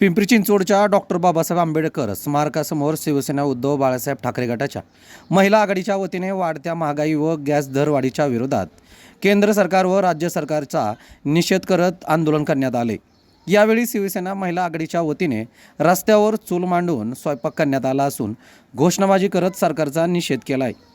पिंपरी चिंचवडच्या डॉक्टर बाबासाहेब आंबेडकर स्मारकासमोर शिवसेना उद्धव बाळासाहेब ठाकरे गटाच्या महिला आघाडीच्या वतीने वाढत्या महागाई व गॅस दरवाढीच्या विरोधात केंद्र सरकार व राज्य सरकारचा निषेध करत आंदोलन करण्यात आले. यावेळी शिवसेना महिला आघाडीच्या वतीने रस्त्यावर चूल मांडून स्वयंपाक करण्यात आला असून घोषणाबाजी करत सरकारचा निषेध केला आहे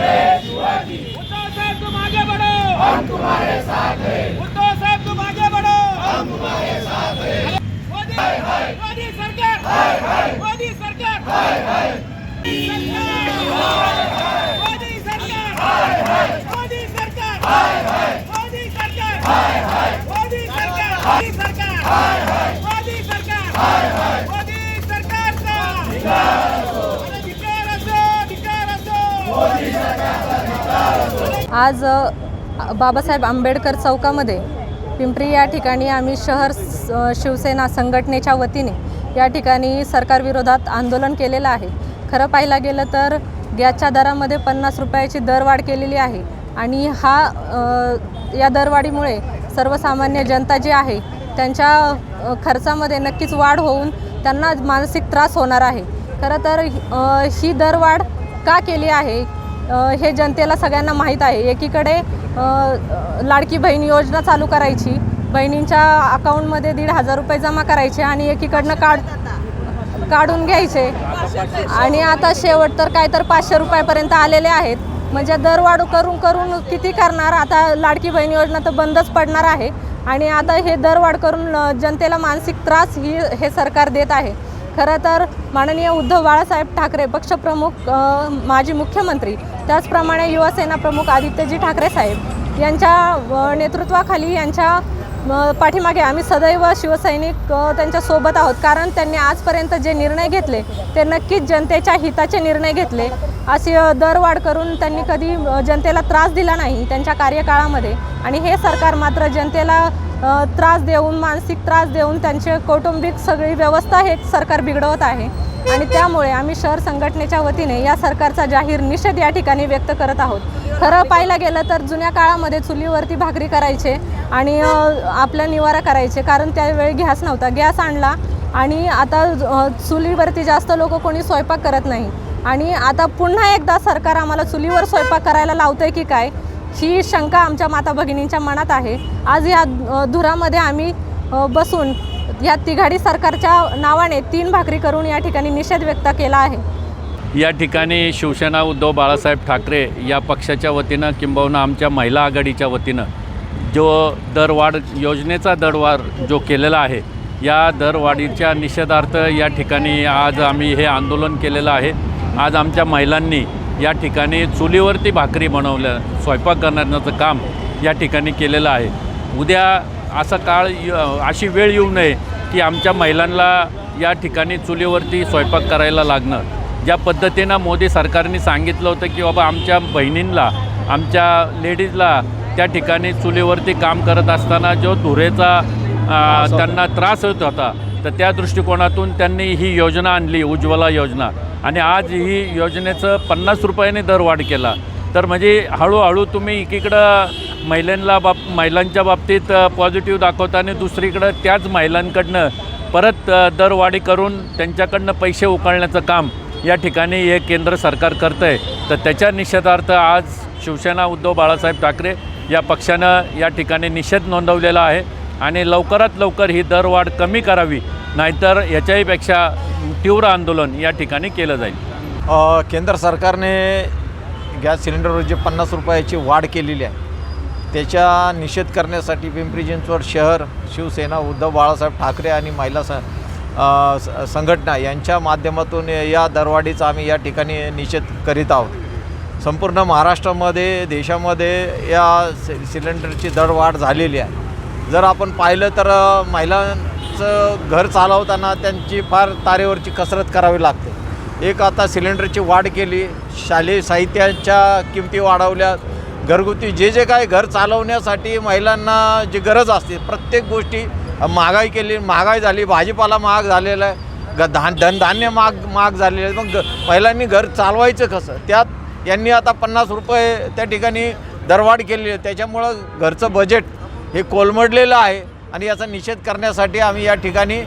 उद्धव साहब तुम आगे बढ़ो. हम तुम्हारे साथ हैं उद्धव साहब तुम आगे बढ़ो. हम तुम्हारे साथ हैं मोदी मोदी सरकार. मोदी सरकार. मोदी सरकार. मोदी सरकार. मोदी सरकार. मोदी सरकार. मोदी सरकार. मोदी सरकार. मोदी सरकार आज बाबासाहेब आंबेडकर चौकामध्ये पिंपरी या ठिकाणी आम्ही शहर शिवसेना संघटनेच्या वतीने या ठिकाणी सरकारविरोधात आंदोलन केलेलं आहे. खरं पाहायला गेलं तर गॅसच्या दरामध्ये पन्नास रुपयाची दरवाढ केलेली आहे आणि हा या दरवाढीमुळे सर्वसामान्य जनता जी आहे त्यांच्या खर्चामध्ये नक्कीच वाढ होऊन त्यांना मानसिक त्रास होणार आहे. खरं तर ही दरवाढ का केली आहे? हे जनतेला सगळ्यांना माहीत आहे. एकीकडे लाडकी बहीण योजना चालू करायची. बहिणींच्या अकाउंटमध्ये दीड हजार रुपये जमा करायचे आणि एकीकडनं काढ काढून घ्यायचे. आणि आता शेवट तर काय तर पाचशे रुपयापर्यंत आलेले आहेत. म्हणजे दरवाढ करून करून किती करणार? आता लाडकी बहीण योजना तर बंदच पडणार आहे. आणि आता हे दरवाढ करून जनतेला मानसिक त्रास ही हे सरकार देत आहे. खरं तर माननीय उद्धव बाळासाहेब ठाकरे पक्षप्रमुख माजी मुख्यमंत्री त्याचप्रमाणे युवासेना प्रमुख आदित्यजी ठाकरे साहेब यांच्या नेतृत्वाखाली यांच्या पाठीमागे आम्ही सदैव शिवसैनिक त्यांच्यासोबत आहोत. कारण त्यांनी आजपर्यंत जे निर्णय घेतले ते नक्कीच जनतेच्या हिताचे निर्णय घेतले. असे दरवाढ करून त्यांनी कधी जनतेला त्रास दिला नाही त्यांच्या कार्यकाळामध्ये. आणि हे सरकार मात्र जनतेला त्रास देऊन मानसिक त्रास देऊन त्यांचे कौटुंबिक सगळी व्यवस्था हे सरकार बिघडवत आहे. आणि त्यामुळे आम्ही शहर संघटनेच्या वतीने या सरकारचा जाहीर निषेध या ठिकाणी व्यक्त करत आहोत. खरं पाहायला गेलं तर जुन्या काळामध्ये चुलीवरती भाकरी करायचे आणि आपला निवारा करायचे कारण त्यावेळी गॅस नव्हता. गॅस आणला आणि आता चुलीवरती जास्त लोक कोणी स्वयंपाक करत नाही. आणि आता पुन्हा एकदा सरकार आम्हाला चुलीवर स्वयंपाक करायला लावतंय की काय ही शंका आमच्या माता भगिनींच्या मनात आहे. आज या धुरामध्ये आम्ही बसून या तिघाडी सरकारच्या नावाने तीन भाकरी करून या ठिकाणी निषेध व्यक्त केला आहे. या ठिकाणी शिवसेना उद्धव बाळासाहेब ठाकरे या पक्षाच्या वतीनं किंबहुना आमच्या महिला आघाडीच्या वतीनं जो दरवाढ योजनेचा दरवाढ जो केलेला आहे या दरवाढीच्या निषेधार्थ या ठिकाणी आज आम्ही हे आंदोलन केलेलं आहे. आज आमच्या महिलांनी या ठिकाणी चुलीवरती भाकरी बनवल्या स्वयंपाक करण्याचं काम या ठिकाणी केलेलं आहे. उद्या असा काळ य- अशी वेळ येऊ नये की आमच्या महिलांना या ठिकाणी चुलीवरती स्वयंपाक करायला लागणं. ज्या पद्धतीनं मोदी सरकारने सांगितलं होतं की बाबा आमच्या बहिणींना आमच्या लेडीजला त्या ठिकाणी चुलीवरती काम करत असताना जो धुरेचा त्यांना त्रास होत होता तर त्या दृष्टिकोनातून त्यांनी ही योजना आणली उज्ज्वला योजना. आणि आज ही योजनेचं पन्नास रुपयाने दर वाढ केला. तर म्हणजे हळूहळू तुम्ही एकीकडं महिलांना बाब महिलांच्या बाबतीत पॉझिटिव्ह दाखवताना आणि दुसरीकडं त्याच महिलांकडनं परत दरवाढी करून त्यांच्याकडनं पैसे उकळण्याचं काम या ठिकाणी हे केंद्र सरकार करतं आहे तर त्याच्या निषेधार्थ आज शिवसेना उद्धव बाळासाहेब ठाकरे या पक्षानं या ठिकाणी निषेध नोंदवलेला आहे आणि लवकरात लवकर ही दरवाढ कमी करावी नाहीतर याच्याहीपेक्षा तीव्र आंदोलन या ठिकाणी केलं जाईल. केंद्र सरकारने गॅस सिलेंडरवर जे पन्नास रुपयाची वाढ केलेली आहे त्याच्या निषेध करण्यासाठी पिंपरी चिंचवड शहर शिवसेना उद्धव बाळासाहेब ठाकरे आणि महिला स स- संघटना यांच्या माध्यमातून या दरवाढीचा आम्ही या ठिकाणी निषेध करीत आहोत. संपूर्ण महाराष्ट्रामध्ये देशामध्ये या सि सिलेंडरची दरवाढ झालेली आहे. जर आपण पाहिलं तर महिलांचं घर चालवताना त्यांची फार तारेवरची कसरत करावी लागते. एक आता सिलेंडरची वाढ केली शालेय साहित्याच्या किमती वाढवल्या घरगुती जे जे काय घर चालवण्यासाठी महिलांना जी गरज असते प्रत्येक गोष्टी महागाई केली महागाई झाली भाजीपाला महाग झालेला आहे ग धान धनधान्य महाग महाग झालेलं आहे. मग ग- महिलांनी घर चालवायचं कसं? त्यात यांनी आता पन्नास रुपये त्या ठिकाणी दरवाढ केली आहे. त्याच्यामुळं घरचं बजेट हे कोलमडलेलं आहे आणि याचा निषेध करण्यासाठी आम्ही या ठिकाणी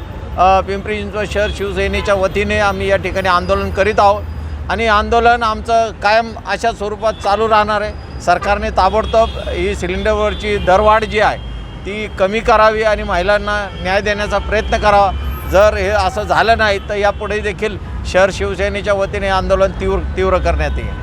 पिंपरी चिंचवड शहर शिवसेनेच्या वतीने आम्ही या ठिकाणी आंदोलन करीत आहोत. आणि आंदोलन आमचं कायम अशा स्वरूपात चालू राहणार आहे. सरकारने ताबडतोब ही सिलेंडरवरची दरवाढ जी आहे ती कमी करावी आणि महिलांना न्याय देण्याचा प्रयत्न करावा. जर हे असं झालं नाही तर यापुढे देखील शहर शिवसेनेच्या वतीने आंदोलन तीव्र तीव्र करण्यात येईल.